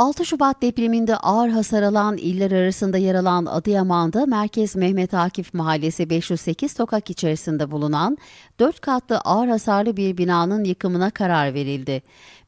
6 Şubat depreminde ağır hasar alan iller arasında yer alan Adıyaman'da Merkez Mehmet Akif Mahallesi 508 sokak içerisinde bulunan 4 katlı ağır hasarlı bir binanın yıkımına karar verildi.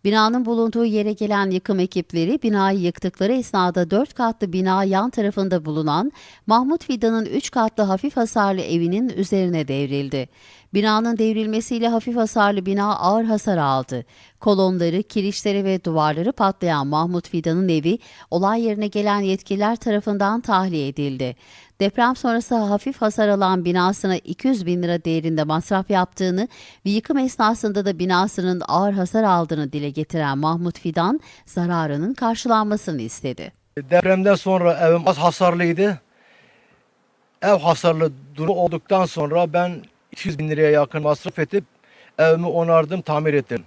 Binanın bulunduğu yere gelen yıkım ekipleri binayı yıktıkları esnada 4 katlı bina yan tarafında bulunan Mahmut Fidan'ın 3 katlı hafif hasarlı evinin üzerine devrildi. Binanın devrilmesiyle hafif hasarlı bina ağır hasar aldı. Kolonları, kirişleri ve duvarları patlayan Mahmut Fidan'ın evi olay yerine gelen yetkililer tarafından tahliye edildi. Deprem sonrası hafif hasar alan binasına 200 bin lira değerinde masraf yaptığını ve yıkım esnasında da binasının ağır hasar aldığını dile getiren Mahmut Fidan, zararının karşılanmasını istedi. Depremden sonra evim az hasarlıydı. Ev hasarlı durum olduktan sonra ben 200 bin liraya yakın masraf edip evimi onardım, tamir ettim.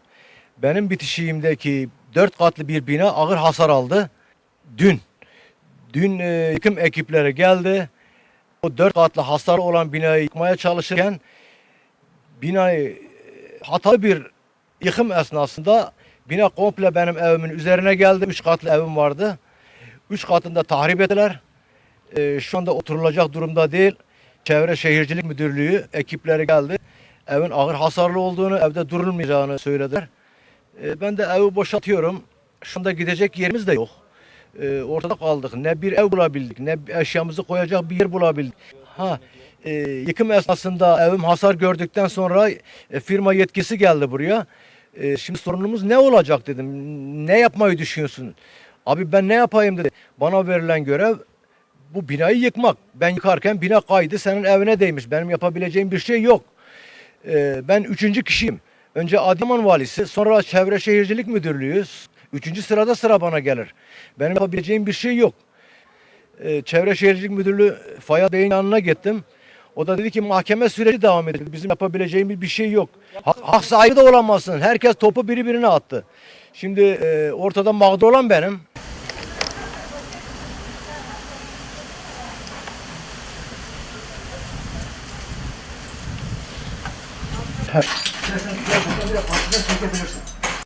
Benim bitişiğimdeki 4 katlı bir bina ağır hasar aldı. Dün, dün e, yıkım ekipleri geldi. O 4 katlı hasar olan binayı yıkmaya çalışırken binayı e, hatalı bir yıkım esnasında bina komple benim evimin üzerine geldi. 3 katlı evim vardı. Üç katında tahrip ettiler. Ee, şu anda oturulacak durumda değil. Çevre Şehircilik Müdürlüğü ekipleri geldi. Evin ağır hasarlı olduğunu, evde durulmayacağını söylediler. Ee, ben de evi boşaltıyorum. Şu anda gidecek yerimiz de yok. Ee, ortada kaldık. Ne bir ev bulabildik, ne eşyamızı koyacak bir yer bulabildik. Ha, e, yıkım esnasında evim hasar gördükten sonra e, firma yetkisi geldi buraya. E, şimdi sorunumuz ne olacak dedim. Ne yapmayı düşünüyorsun? Abi ben ne yapayım dedi. Bana verilen görev bu binayı yıkmak. Ben yıkarken bina kaydı senin evine değmiş. Benim yapabileceğim bir şey yok. Ee, ben üçüncü kişiyim. Önce Adıyaman valisi, sonra Çevre Şehircilik Müdürlüğü. Üçüncü sırada sıra bana gelir. Benim yapabileceğim bir şey yok. Ee, Çevre Şehircilik Müdürlüğü Fayal Bey'in yanına gittim. O da dedi ki mahkeme süreci devam ediyor. Bizim yapabileceğimiz bir şey yok. Hak, hak sahibi de olamazsın. Herkes topu biri birine attı. Şimdi e, ortada mağdur olan benim. İstersen gel burada bir de partiden çekebilirsin.